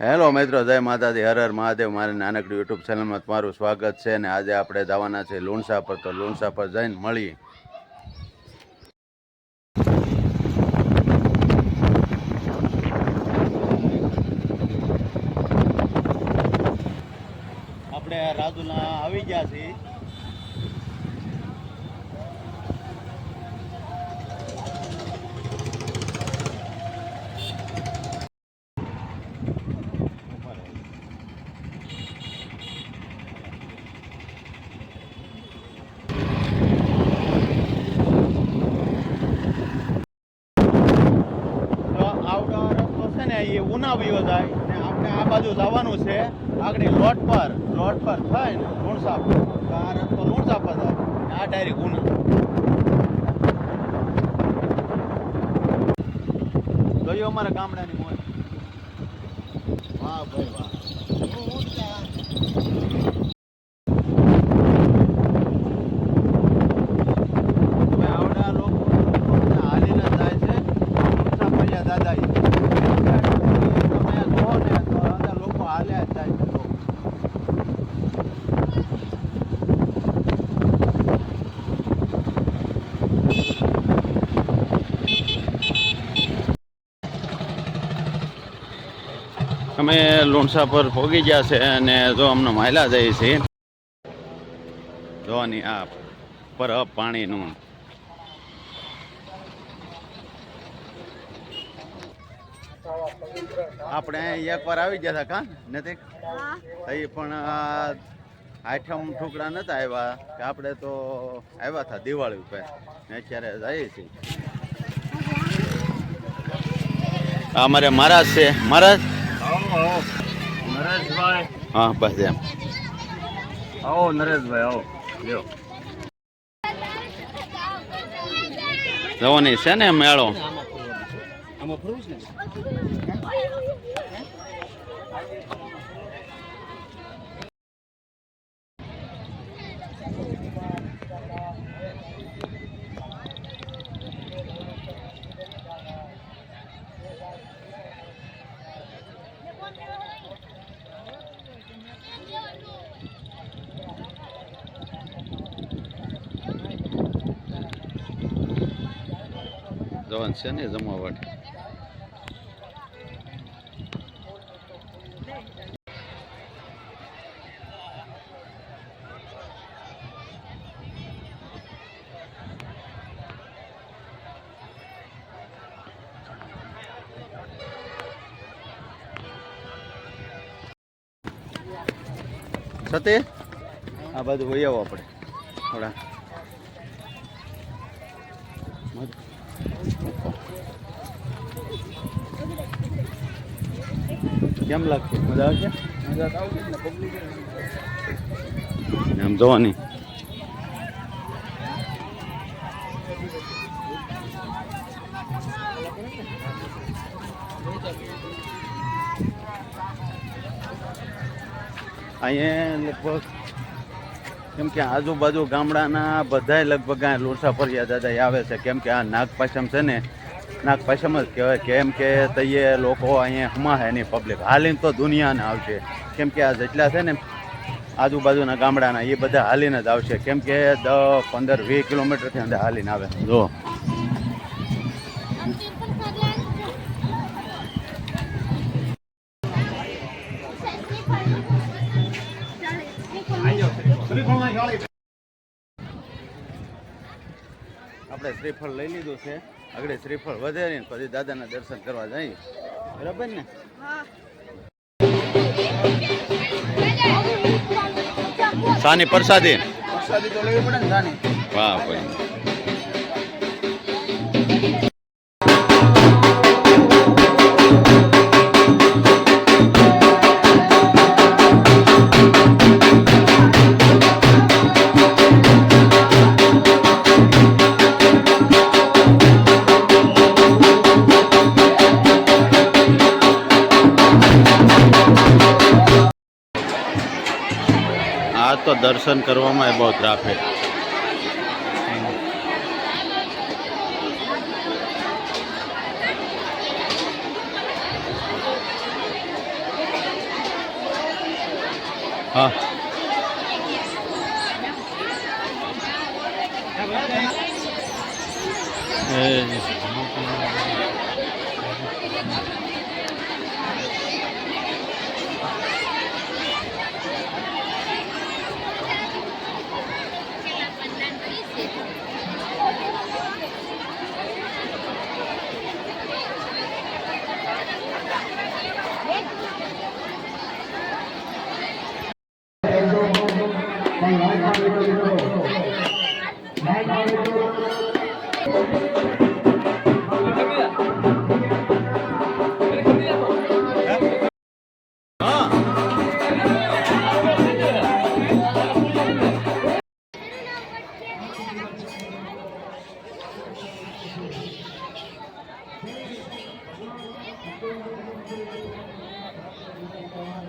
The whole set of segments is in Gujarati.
હેલો મિત્રો, જય માતાજી, હર હર મહાદેવ, મારી નાનકડી યુટ્યુબ ચેનલમાં તમારું સ્વાગત છે અને આજે આપણે જવાના છે લુણસા પર. તો લુણસા પર જઈને મળીએ. આપણે રાજુના આવી ગયા છીએ. ને એ થાય ને આપણે આ બાજુ જવાનું છે, આગળ લોટ પર લોટ પર થાય ને લુણસા પર તો આ રસ્તો થાય આ ડાયરેક્ટ ઉના ગયો અમારા ગામડાની મોજ. વાહ ભાઈ વાહ હવે આવડા લોકો હાલીને જાય છે ઊંચા પડ્યા દાદા ઈ. તમે જુઓ ને તો અંદર લોકો હાલ્યા જ જાય છે લોકો. અમે લુણસા પર પહોંચી ગયા છે અને જો અમને માયલા જઈએ છીએ જોવાની આ પર પાણીનું. આપણે એક વાર આવી ગયા હતા કા? નથી તઈ પણ આઠમ ઠુકડા નતા આવ્યા કે આપણે તો આવ્યા હતા દિવાળી ઉપર. ને અત્યારે જઈએ છીએ. અમારે મહારાજ છે. મહારાજ? નરેશભાઈ હા બસ એમ. આવો નરેશભાઈ આવો. લ્યો. જવાની છે ને મેળો? આમાં ફરવું છે જવાનું છે ને જમાવટ સતે આ બાજુ વહી આવો આપણે. કેમ લાગશે? મજા આવશે? આમ જોવાની. અહીંયા લગભગ કેમ કે આજુબાજુ ગામડાના બધાય લગભગ આ લોસા ફરિયા દાદા આવે છે. કેમ કે આ નાગપાશમ છે ને નાગપાશમ જ કહેવાય. કેમ કે તઈએ લોકો અહીંયા હમા એની પબ્લિક હાલીને તો દુનિયાને આવશે. કેમ કે આ જેટલા છે ને આજુબાજુના ગામડાના, એ બધા હાલીને જ આવશે. કેમ કે દસ પંદર, વીસ કિલોમીટરથી અંદર હાલીને આવે. જો. આપણે શ્રીફળ લઈ લીધું છે. આગળ શ્રીફળ વધારીને પછી દાદાના દર્શન કરવા જઈએ બરાબર ને? સાની પ્રસાદી. પ્રસાદી તો લેવી પડે ને સાની. વાહ ભાઈ. दर्शन करवा में बहुत ट्राफिक हाँ ए,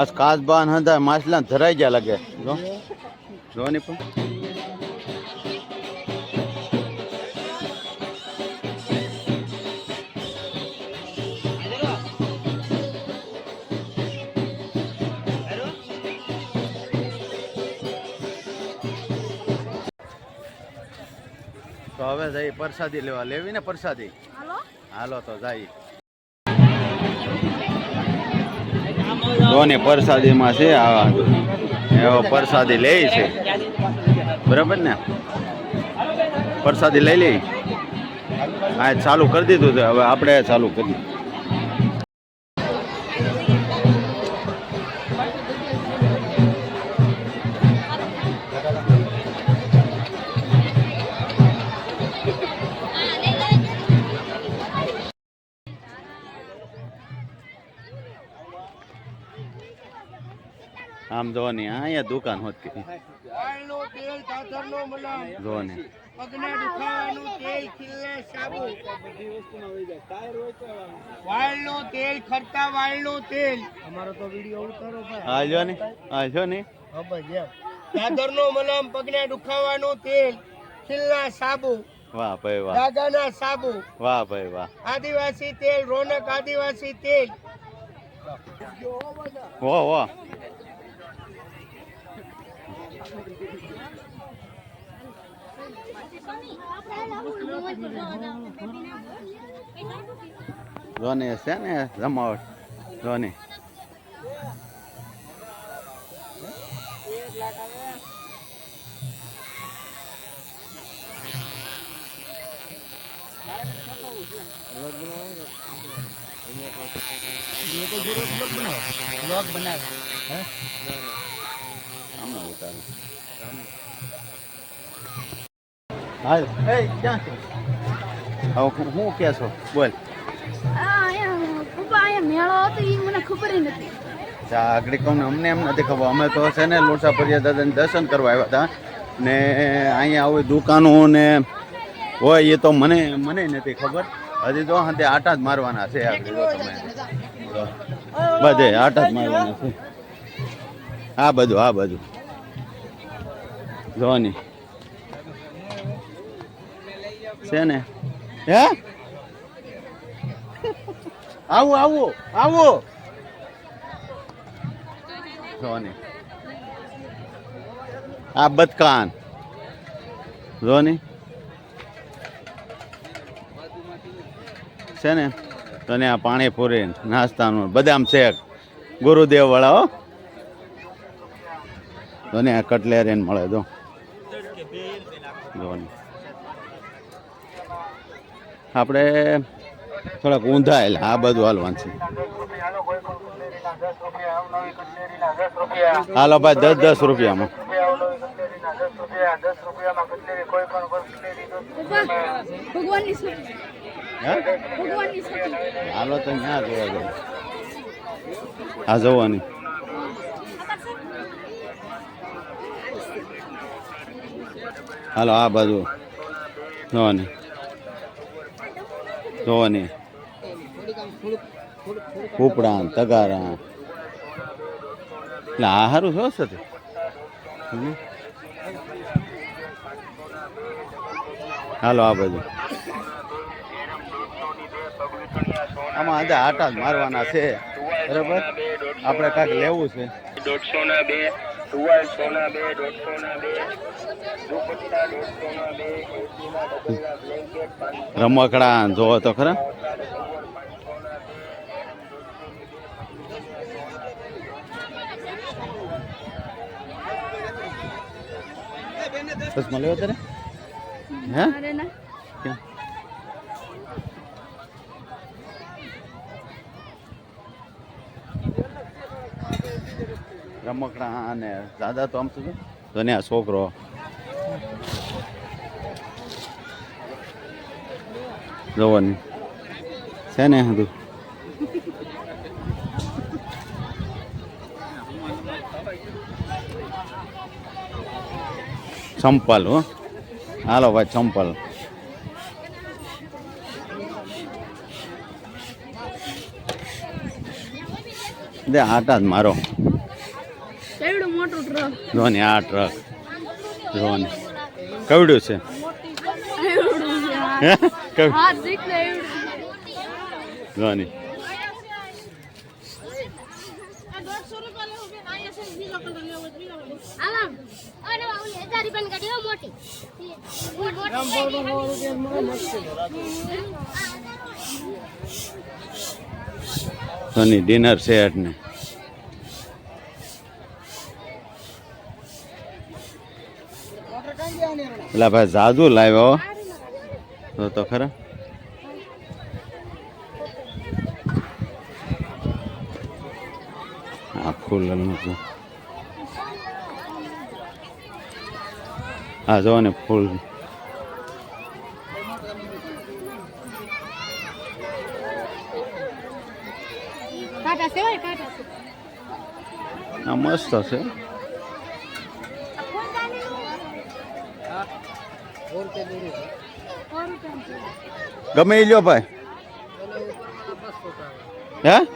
આજ કાચબાન હતા માછલા ધરાઈ ગયા લાગે. જો. જો ને પણ. તો હવે જઈ પ્રસાદી લેવા. લેવી ને પ્રસાદી? હાલો. તો જાય જોને પ્રસાદીમાં છે આવા એવો પ્રસાદી લે છે. બરાબર ને? પ્રસાદી લઈ લઈ હા ચાલુ કરી દીધું છે. હવે આપણે ચાલુ કરી તેલ જો વાળનું તેલ દુકાન હોત કે ઉતારો ભાઈ. આ જો ને જો ને. મલમ પગના દુખાવાનું તેલ ખીલના સાબુ. વાહ ભાઈ વાહ. દાદાના સાબુ. વાહ ભાઈ વાહ. આદિવાસી તેલ રોનક આદિવાસી તેલ. વાહ વાહ. જોની છે ને જમાવટ જોની બ્લોગ બનાવે આમાં ઉતારું હાલ. એ ક્યાં છો? હવે હું કે છો? બોલ. મેળો હતો એ મને ખબર નથી. ચા આગળ કહું અમને એમ નથી ખબર. અમે તો છે ને લોસા ફરિયા દાદાને દર્શન કરવા આવ્યા હતા. ને અહીંયા આવી દુકાનો ને હોય એ તો મને મને નથી ખબર. હજી તો હા તે આટા જ મારવાના છે તમે. બધે આટા જ મારવાના છે. આ બધું આ બધું જોવાની. છે ને? હે? આવું આવું આવું. જોની આ બતકાન જોની છે ને? તને આ પાણીપુરી નાસ્તાનું બદામ શેક. ગુરુદેવ વાળા, હો. તને આ કટલેરીને મળે, જો. જોની આપણે થોડાક ઊંધાયેલા, આ બધું હાલવાનું છે હાલો ભાઈ, દસ દસ રૂપિયામાં. હાલો તો ત્યાં જોવા જાય આ જવાની. હાલો, આ બાજુ જોવાની. જોવાની. ઉપડા તગારા. એટલે આ સારું છે? હમ. હાલો આ બાજુ. આમાં આજે આટા જ મારવાના છે. બરાબર? આપણે કાંઈક લેવું છે. દોઢસો ના બે ટુવાલ સોના બે દોઢસો ના બે દુપટ્ટા દોઢસો ના બે એસી ના બ્લેન્કેટ રમકડા જોવો તો ખરા. બસ મળ્યો તારે હે અરે ના ક્યાં? રમકડા અને દાદા તો આમ શું. તો ને છોકરો. જોવાની છે ને હતું ચંપલ, હો. હાલો ભાઈ, ચંપલ. દે આટા જ મારો. મોટું ટ્રક જોની આ ટ્રક જોની કવડ્યું છે? ડિનર છે. એટને દીકરે એવડું જોની આરામ અરે ઓલી હજાર રૂપિયાની ગાડી હો મોટી જોની ડિનર સેટ ને પેલા ભાઈ જાદુ લાવ્યો તો તો ખરા. આ ફૂલ હતું હા જો ને ફૂલ. આ મસ્ત છે. ગમે એ લ્યો ભાઈ. હે?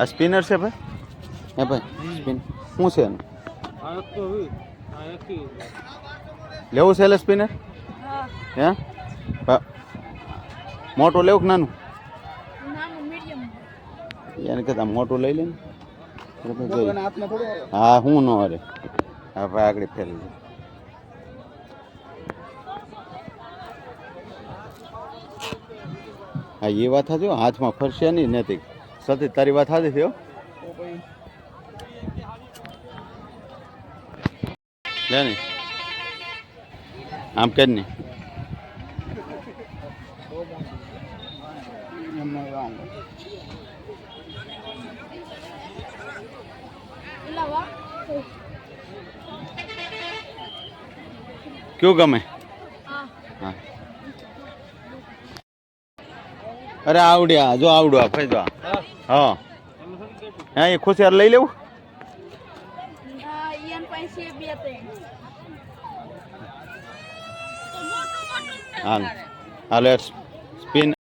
આ સ્પિનર છે ભાઈ? હે ભાઈ સ્પિન. શું છે એનું? લેવું છે એટલે સ્પિનર? હે. ભા- મોટું લેવું કે નાનું? એને કહેતા મોટું લઈ લે ને હા હું નો અરે હા ભાઈ આગળ ફેરવી દે. હા એ વાત હતી હાથમાં ફરશે નહીં નથી સતી તારી વાત સાચી થયો. લે ને. આમ કે નહીં એલા વાહ કયું ગમે? હા. અરે આવડ્યા જો આવડું આ આ. હા. હા એ ખુશિયાર લઈ લેવું? બે હાલ. સ્પિન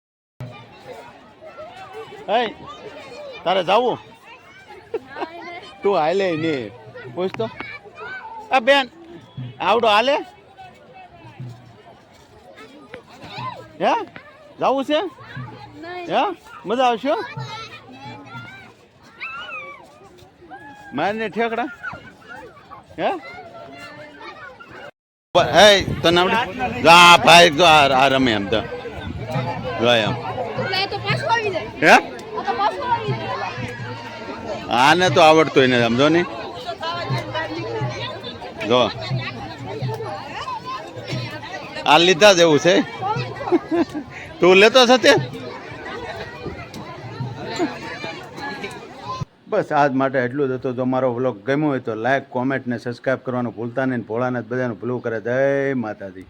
તારે જાવું? તું હાલે નહીં પૂછ તો. આ બેન આવડો હાલે? હે? જવું છે? હે? મજા આવશે હો? મારને ઠેકડા. હે? હે તને આવડે? જા ભાઈ જો આ રમે એમ તો એમ. તો પાછો આવી જાય. હે? આને તો આવડતું ને સમજો ને? જો. આ લીધા જેવું છે. તું લેતો સત્ય બસ આજ માટે એટલું જ હતું. જો મારો વ્લોગ ગમ્યો હોય તો લાઈક કોમેન્ટ ને સબસ્ક્રાઈબ કરવાનું ભૂલતા નહીં ભોળાનાથ બધાનું ભૂલું કરે. જય માતાજી.